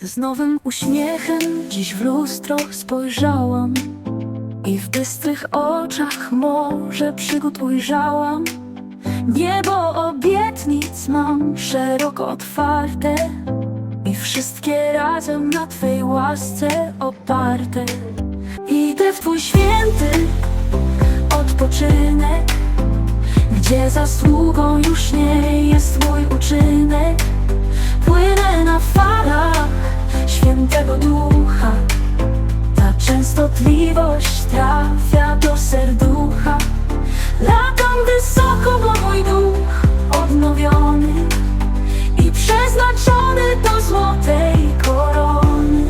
Z nowym uśmiechem dziś w lustro spojrzałam I w bystrych oczach morze przygód ujrzałam Niebo obietnic mam szeroko otwarte I wszystkie razem na Twej łasce oparte. Idę w Twój święty odpoczynek Gdzie zasługą już nie jest mój uczynek świętego ducha. Ta częstotliwość trafia do serducha. Latam wysoko, bo mój duch odnowiony I przeznaczony do złotej korony.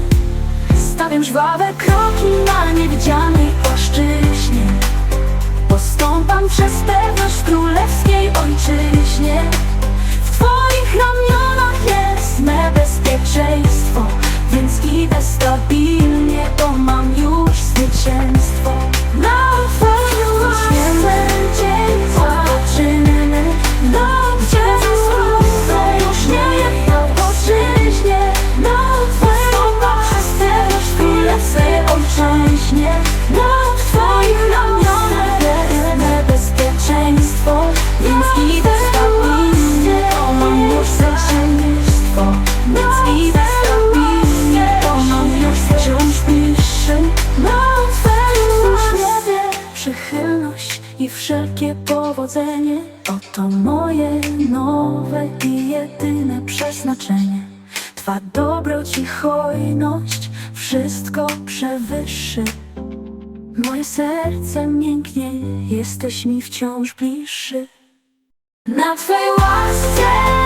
Stawiam żwawe kroki na niewidzianej Więc idę stabilnie, bo wszelkie powodzenie. Oto moje nowe i jedyne przeznaczenie. Twa dobroć i hojność wszystko przewyższy. Moje serce mięknie, jesteś mi wciąż bliższy. Na Twej łasce